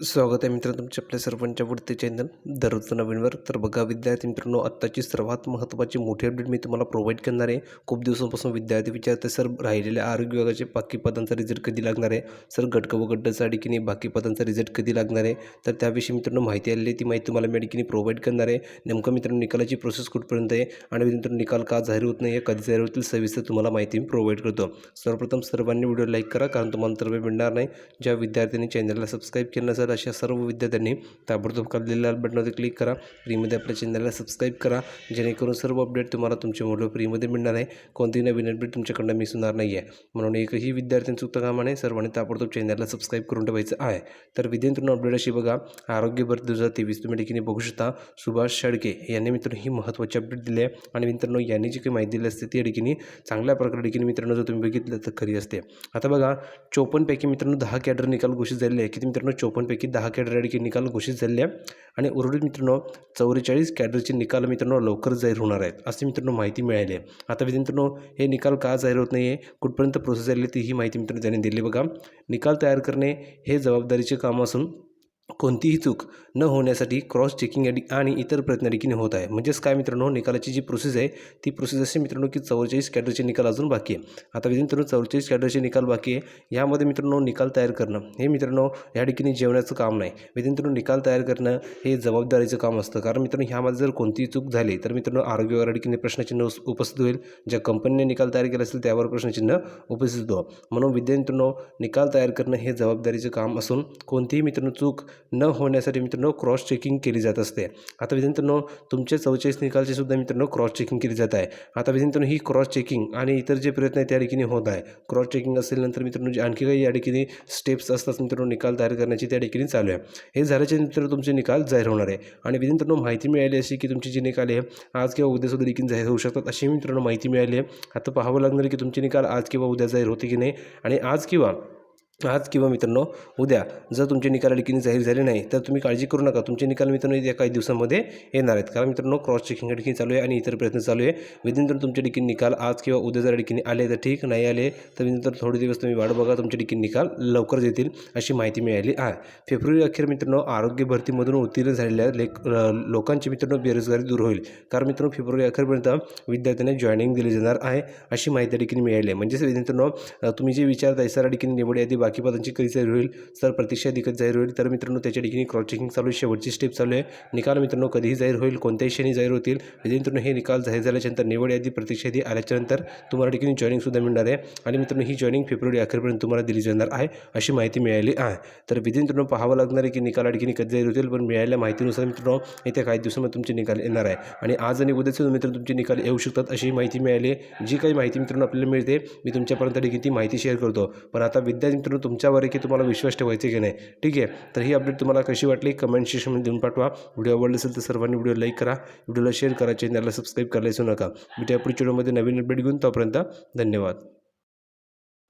स्वागत आहे मित्रांनो तुमच्या आपल्या सर्वांच्या पुढते चॅनल दररोजचं नवीनवर तर बघा विद्यार्थी मित्रांनो आत्ताची सर्वात महत्त्वाची मोठी अपडेट मी तुम्हाला प्रोव्हाइड करणार आहे. खूप दिवसांपासून विद्यार्थी विचारते सर राहिलेल्या आरोग्य विभागाचे बाकी पदांचा रिझल्ट कधी लागणार आहे? सर गटक व गड्डसाठी की नाही बाकी पदांचा रिझल्ट कधी लागणार आहे? तर त्याविषयी मित्रांनो माहिती आलेली आहे ती माहिती तुम्हाला मेडिकिनी प्रोव्हाइड करणार आहे. नेमकं मित्रांनो निकालाची प्रोसेस कुठपर्यंत आहे आणि मित्रांनो निकाल का जाहीर होत नाही आहे कधी जाहीर होतील सविस्तर तुम्हाला माहिती मी प्रोव्हाइड करतो. सर्वप्रथम सर्वांनी व्हिडिओ लाईक करा कारण तुम्हाला तर मिळणार नाही. ज्या विद्यार्थ्यांनी चॅनलला सबस्क्राईब केलं नसेल अशा सर्व विद्यार्थ्यांनी ताबडतोब खाली लाल बटनावर क्लिक करा. फ्रीमध्ये आपल्या चॅनलला सबस्क्राईब करा. जेणेकरून सर्व अपडेट तुम्हाला तुमच्या मोबाईल फ्रीमध्ये मिळणार आहे. कोणतीही नवीन अपडेट तुमच्याकडनं मिस होणार नाही आहे म्हणून एकही विद्यार्थ्यांचं चुकतं कामा नाही. सर्वांनी ताबडतोब चॅनलला सबस्क्राईब करून ठेवायचं आहे. तर विद्यार्थ्यांना अपडेट अशी बघा. आरोग्य भरती दोन हजार तेवीस तुम्ही ठिकाणी बघू शकता. सुभाष शेडके यांनी मित्रांनो ही महत्त्वाची अपडेट दिली आहे. आणि मित्रांनो यांनी जी काही माहिती दिली असते ती ठिकाणी चांगल्या प्रकारे ठिकाणी मित्रांनो जर तुम्ही बघितलं तर खरी असते. आता बघा चोपन्नपैकी मित्रांनो दहा कॅडर निकाल घोषित झालेले आहे किती मित्रांनो? चोपन्नपैकी दहा कॅडर निकाल घोषित झाले आहे. आणि उर्वरित मित्रांनो चौवेचाळीस कॅडरचे निकाल मित्रांनो लवकर जाहीर होणार आहेत असे मित्रांनो माहिती मिळाली आहे. आता मित्रांनो हे निकाल का जाहीर होत नाही आहे कुठपर्यंत प्रोसेस झाली ती ही माहिती मित्रांनो त्यांनी दिली बघा. निकाल तयार करणे हे जबाबदारीचे काम असून कोणतीही चूक न होण्यासाठी क्रॉस चेकिंग आणि आणि इतर प्रयत्न देखील होत आहे. म्हणजेच काय मित्रांनो निकालाची जी प्रोसेस आहे ती प्रोसेस अशी मित्रांनो की चौवेचाळीस कॅडरचे निकाल अजून बाकी आहे. आता मित्रांनो चौवेचाळीस कॅडरचे निकाल बाकी आहे. यामध्ये मित्रांनो निकाल तयार करणं हे मित्रांनो या ठिकाणी जेवणाचं काम नाही. मित्रांनो निकाल तयार करणं हे जबाबदारीचं काम असतं. कारण मित्रांनो ह्यामध्ये जर कोणतीही चूक झाली तर मित्रांनो आरोग्य ठिकाणी प्रश्नचिन्ह उपस्थित होईल. ज्या कंपनीने निकाल तयार केला असेल त्यावर प्रश्नचिन्ह उपस्थित हो म्हणून विद्यार्थ्यांनो निकाल तयार करणं हे जबाबदारीचं काम असून कोणतीही मित्रांनो चूक न होण्यासाठी मित्रांनो क्रॉस चेकिंग केली जात असते. आता विद्यार्थ्यांनो तुमचे चौचाळीस निकालचे सुद्धा मित्रांनो क्रॉस चेकिंग केली जात आहे. आता विद्यार्थ्यांनो ही क्रॉस चेकिंग आणि इतर जे प्रयत्न आहे त्या ठिकाणी होत आहे. क्रॉस चेकिंग असेल नंतर मित्रांनो जे आणखी काही या ठिकाणी स्टेप्स असतात मित्रांनो निकाल तयार करण्याची त्या ठिकाणी चालू आहे. हे झाल्याचे मित्रांनो तुमचे निकाल जाहीर होणार आहे. आणि विद्यार्थ्यांनो माहिती मिळाली अशी की तुमचे जे निकाल आहे आज किंवा उद्या सुद्धा देखील जाहीर होऊ शकतात अशी मित्रांनो माहिती मिळाली आहे. आता पाहावं लागणार की तुमचे निकाल आज किंवा उद्या जाहीर होते की नाही. आणि आज किंवा आज किंवा मित्रांनो उद्या जर तुमचे निकाल ठिकाणी जाहीर झाले नाही तर तुम्ही काळजी करू नका. तुमचे निकाल मित्रांनो या काही दिवसांमध्ये येणार आहेत. कारण मित्रांनो क्रॉस चेकिंग या चालू आहे आणि इतर प्रयत्न चालू आहे. विदिनंतर तुमच्या ठिकाणी निकाल आज किंवा उद्या जर ठिकाणी आले तर ठीक नाही आले तर विनंतर थोडे दिवस तुम्ही वाट बघा तुमच्या ठिकाणी निकाल लवकर येतील अशी माहिती मिळाली आहे. फेब्रुवारी अखेर मित्रांनो आरोग्य भरतीमधून उत्तीर्ण झालेल्या लेख लोकांची मित्रांनो बेरोजगारी दूर होईल. कारण मित्रांनो फेब्रुवारी अखेरपर्यंत विद्यार्थ्यांना जॉईनिंग दिली जाणार आहे अशी माहिती या मिळाली आहे. म्हणजेच विद्यार्थ्यांनो तुम्ही जे विचारताय सर या निवड यादी बाकी पदांची कधी जाहीर होईल सर प्रतीक्षा यादी जाहीर होईल. तर मित्रांनो त्याच्या ठिकाणी क्रॉस चेकिंग चालू आहे. शेवटची स्टेप चालू आहे. निकाल मित्रांनो कधीही जाहीर होईल कोणत्याही क्षणी जाहीर होतील. मित्रांनो हे निकाल जाहीर झाल्याच्यानंतर निवड यादी प्रतीक्षा यादी आल्याच्यानंतर तुम्हाला ठिकाणी जॉईनिंगसुद्धा मिळणार आहे. आणि मित्रांनो ही जॉईनिंग फेब्रुवारी अखेरपर्यंत तुम्हाला दिली जाणार आहे अशी माहिती मिळाली आहे. तर मित्रांनो पाहावं लागणार आहे की निकाल ठिकाणी कधी जाहीर होतील पण मिळालेल्या माहितीनुसार मित्रांनो येत्या काही दिवसामध्ये तुमचे निकाल येणार आहे. आणि आज आणि उद्याचे मित्रांनो तुमचे निकाल येऊ शकतात अशी माहिती मिळाली जी काही माहिती मित्रांनो आपल्याला मिळते मी तुमच्यापर्यंत देखील ती माहिती शेअर करतो. पण आता विद्यार्थी मित्रांनो तुमच्यावर आहे की तुम्हाला विश्वास ठेवायचे की नाही ठीक आहे? तर ही अपडेट तुम्हाला कशी वाटली? कमेंट सेक्शनमध्ये देऊन पाठवा. व्हिडिओ आवडला असेल तर सर्वांनी व्हिडिओ लाईक करा. व्हिडिओला शेअर करा. चॅनलला सबस्क्राईब करायला विसरू नका. त्या पुढच्या व्हिडिओमध्ये नवीन अपडेट घेऊन. तोपर्यंत धन्यवाद.